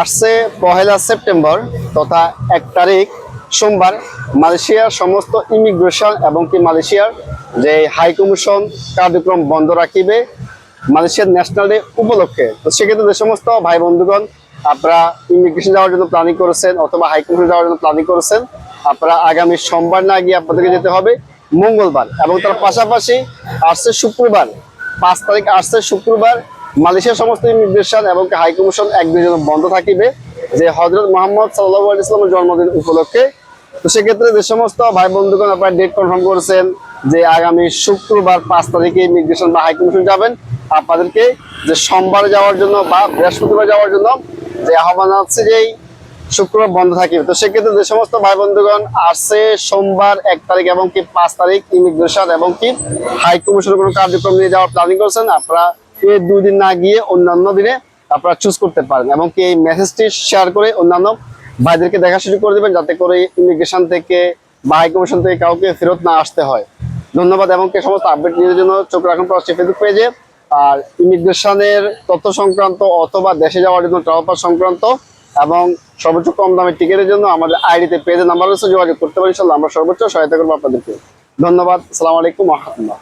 আসছে পহেলা সেপ্টেম্বর তথা এক তারিখ সোমবার মালয়েশিয়ার সমস্ত ইমিগ্রেশন এবং কি মালয়েশিয়ার যে হাই কমিশন কার্যক্রম বন্ধ রাখিবে মালয়েশিয়ার ন্যাশনাল ডে উপলক্ষে, তো সেক্ষেত্রে যে সমস্ত ভাই বন্ধুগণ আপনারা ইমিগ্রেশন যাওয়ার জন্য প্ল্যানিং করেছেন অথবা হাই কমিশন যাওয়ার জন্য প্ল্যানিং করেছেন, আপনারা আগামী সোমবার না গিয়ে আপনাদেরকে যেতে হবে মঙ্গলবার এবং তার পাশাপাশি আসছে শুক্রবার, পাঁচ তারিখ আসছে শুক্রবার মালয়েশিয়ার সমস্ত ইমিগ্রেশন এবং হাই কমিশন একদিনের জন্য বন্ধ থাকিবে, যে হজরত মোহাম্মদ সাল্লাহ ইসলামের জন্মদিন উপলক্ষে। তো সেক্ষেত্রে যে সমস্ত ভাই বন্ধুগণ আপনারা ডেট কনফার্ম করেছেন যে আগামী শুক্রবার পাঁচ তারিখে ইমিগ্রেশন বা হাই কমিশন যাবেন, আপনাদেরকে যে সোমবার যাওয়ার জন্য বা বৃহস্পতিবার যাওয়ার জন্য যে আহ্বান আছে যে শুক্রবার বন্ধ থাকিবে। তো সেক্ষেত্রে যে সমস্ত ভাই বন্ধুগণ আসছে সোমবার এক তারিখ এবং কি পাঁচ তারিখ ইমিগ্রেশন এবং কি হাই কমিশনের কোনো কার্যক্রম নিয়ে যাওয়ার প্ল্যানিং করছেন, আপনারা এই দুই দিন না গিয়ে অন্যান্য দিনে আপনারা চুজ করতে পারেন এবং কি এই মেসেজটি শেয়ার করে অন্যান্য ভাইদেরকে দেখা শুরু করে দেবেন যাতে করে ইমিগ্রেশন থেকে বা হাই কমিশন থেকে কাউকে ফেরত না আসতে হয়। ধন্যবাদ এবং কি সমস্ত আপডেট নিউজের জন্য চোখ রাখুন প্রবাসী ফেসবুক পেজে আর ইমিগ্রেশনের তথ্য সংক্রান্ত অথবা দেশে যাওয়ার জন্য ট্রাভেল সংক্রান্ত এবং সর্বোচ্চ কম দামের টিকিটের জন্য আমাদের আইডিতে পেজে নাম্বার রয়েছে, যোগাযোগ করতে পারি ইনশাল্লাহ আমরা সর্বোচ্চ সহায়তা করব আপনাদেরকে। ধন্যবাদ, আসসালামু আলাইকুম রহমতুল্লাহ।